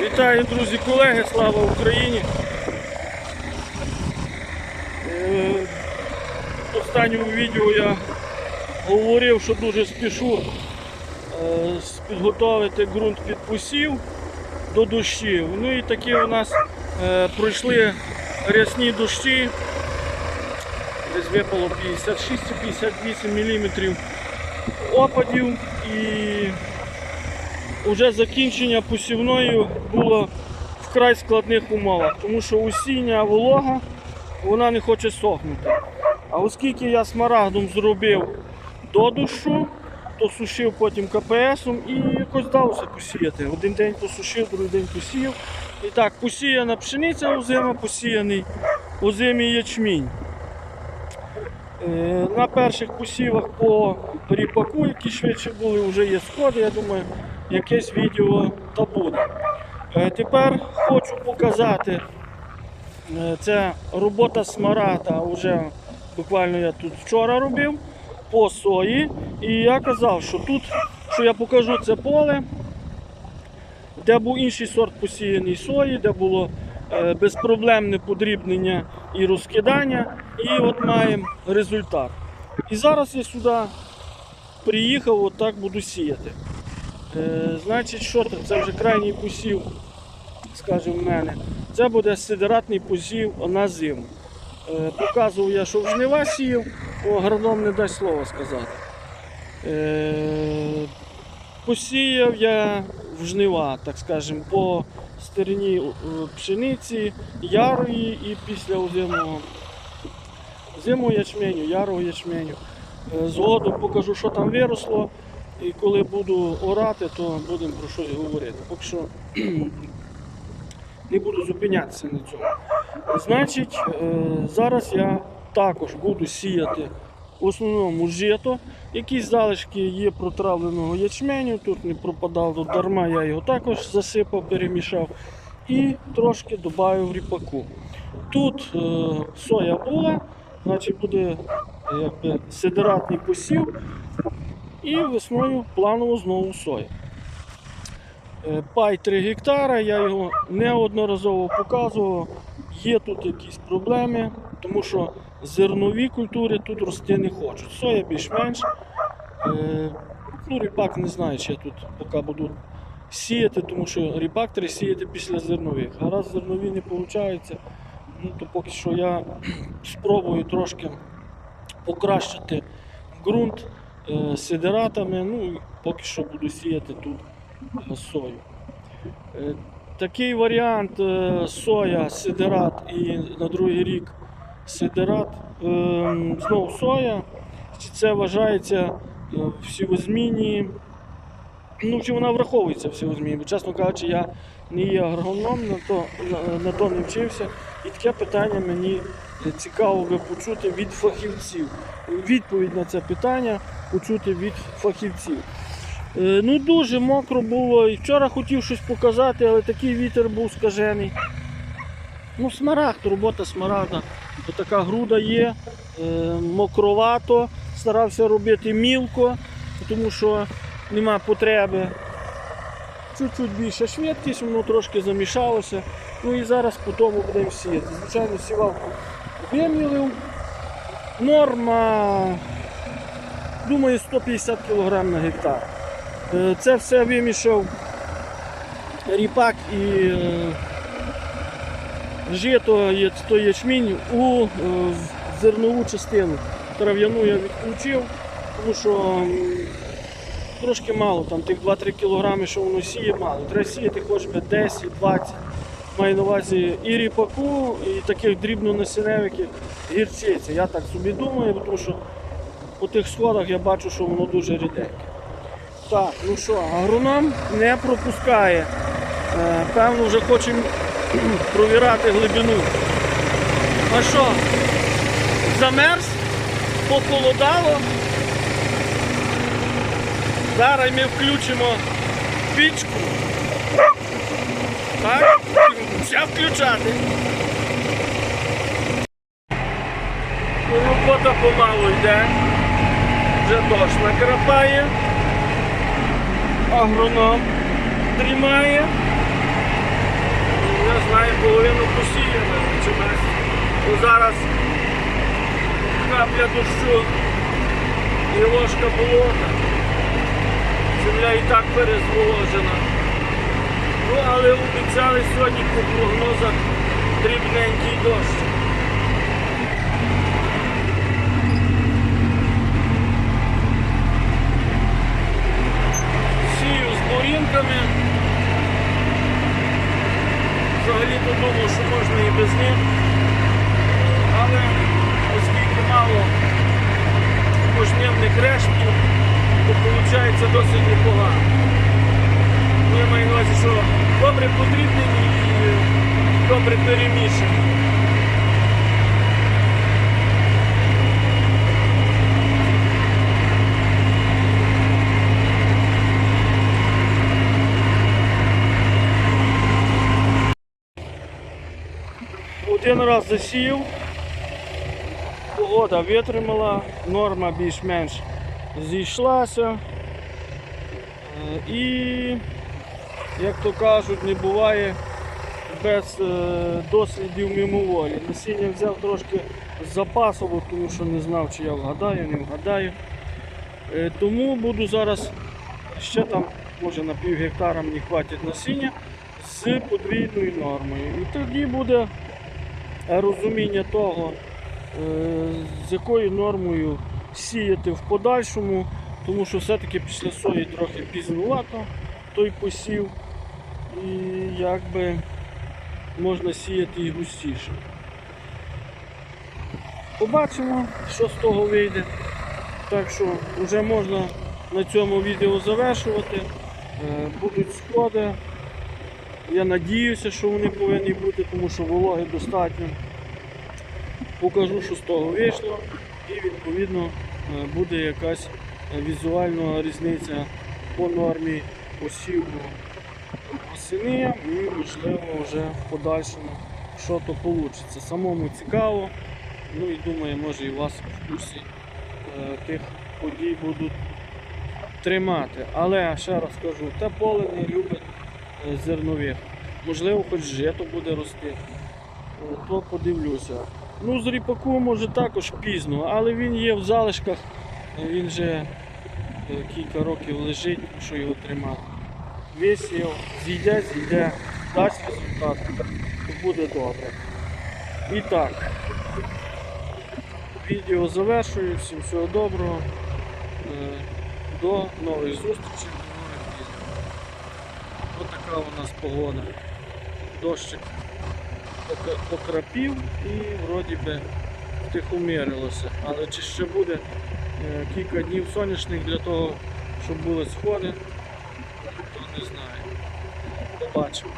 Вітаю, друзі, колеги, слава Україні. Е, В останньому відео я говорив, що дуже спішу е, підготовити ґрунт під посів до дощів. Ну і такі у нас е, пройшли рясні дощі. Десь випало 56-58 мм опадів і Уже закінчення посівної було вкрай складних умовах, тому що осіння волога вона не хоче сохнути. А оскільки я смарагдом зробив до дощу, то сушив потім КПСом і якось вдалося посіяти. Один день посушив, другий день посіяв. І так, посіяна пшениця озима, посіяний озимий ячмінь. Е, На перших посівах по ріпаку, які швидше були, вже є сходи, я думаю, якесь відео та буде. Е, Тепер хочу показати, е, це робота смарата, вже буквально я тут вчора робив по сої. І я казав, що тут, що я покажу це поле, де був інший сорт посіяний сої, де було е, безпроблемне подрібнення і розкидання. І от маємо результат. І зараз я сюди приїхав, отак буду сіяти. Е, значить, що це? Це вже крайній посів, скажімо, в мене. Це буде сидератний посів на зиму. Е, показував я, що в жнива сіяв, о, агроном не дасть слова сказати. Е, посіяв я в жнива, так скажемо, по стерні е, пшениці, ярої і після озимого зиму ячменю, ярого ячменю. Згодом покажу, що там виросло. І коли буду орати, то будемо про щось говорити. Поки що не буду зупинятися на цьому. Значить, е, зараз я також буду сіяти в основному жито. Якісь залишки є протравленого ячменю, тут не пропадало дарма, я його також засипав, перемішав і трошки додав ріпаку. Тут е, соя була, значить буде е, якби, сидератний посів і весною планово знову соя. Е, Пай 3 гектара, я його неодноразово показував. Є тут якісь проблеми, тому що зернові культури тут рости не хочуть. Соя більш-менш. Ну, ріпак не знаю, чи я тут поки буду сіяти, тому що ріпак треба сіяти після зернових. А раз зернові не виходить, ну, то поки що я спробую трошки покращити ґрунт сидератами. Ну, і поки що буду сіяти тут е, сою. Е, Такий варіант е, соя, сидерат і на другий рік сидерат, е, знову соя. Це вважається всівозмінні. Ну, чи вона враховується в сівозміні? Бо, чесно кажучи, я не є агрономом, на то, на, на то не вчився. І таке питання мені цікаво би почути від фахівців. Відповідь на це питання почути від фахівців. Е, Ну дуже мокро було. І вчора хотів щось показати, але такий вітер був скажений. Ну, смарагд, робота смарагда. Така груда є, е, мокровато. Старався робити мілко, тому що нема потреби. Чуть-чуть більша швидкість, воно трошки замішалося. Ну і зараз по тому будемо сіяти. Звичайно, сівалку вимілив. Норма, думаю, 150 кг на гектар. Е, Це все вимішав ріпак і е, жито, то ячмінь у е, зернову частину. Трав'яну я відключив, тому що трошки мало, там тих 2-3 кг, що воно сіє, мало. Треба сіяти хоч би 10-20. Маю на увазі і ріпаку, і таких дрібнонасінневих, як гірчиця. Я так собі думаю, тому що по тих сходах я бачу, що воно дуже ріденьке. Так, ну що, агроном не пропускає. Е, Певно, вже хочемо провірати глибину. А що? Замерз? Похолодало? Зараз ми включимо пічку. Так? Ще включати. Робота помалу йде. Вже дощ накрапає агроном дрімає. я знаю, половину посіяли чи без. Зараз капля дощу і ложка болота. Земля і так перезволожена. Ну, але обіцяли сьогодні по прогнозах дрібненький дощ. Сію з бурінками. Взагалі то думав, що можна і без них. Але оскільки мало пожнівних рештів, то виходить досить непогано. Ну, я маю на увазі, що добре подрібнені і добре перемішані. Один раз засів, погода витримала, норма більш-менш зійшлася. Е, І, як то кажуть, не буває без е, дослідів мимоволі. Насіння взяв трошки з запасово, тому що не знав, чи я вгадаю, не вгадаю. Е, Тому буду зараз ще там, може на пів гектара мені хватить насіння з подвійною нормою. І тоді буде розуміння того, з якою нормою сіяти в подальшому, тому що все-таки після сої трохи пізнувато той посів, і якби можна сіяти і густіше. Побачимо, що з того вийде. Так що вже можна на цьому відео завершувати. Е, Будуть сходи. Я надіюся, що вони повинні бути, тому що вологи достатньо. Покажу, що з того вийшло, і відповідно е, буде якась візуальна різниця по нормі посіву восени і можливо вже в подальшому що то вийде. Самому цікаво, ну і думаю, може і вас в курсі е, тих подій будуть тримати. Але ще раз кажу, те поле не любить е, зернових. Можливо, хоч жито буде рости. То подивлюся. Ну, з ріпаку може також пізно, але він є в залишках, він вже е, кілька років лежить, що його тримати. Висів, зійде, зійде, дасть результат, то буде добре. І так, відео завершую. Всім всього доброго. Е, До нових зустрічей, до нових відео. Ось така у нас погода. Дощик покрапів і вроді би втихомірилося. Але чи ще буде е, кілька днів сонячних для того, щоб були сходи, то не знаю. Побачимо.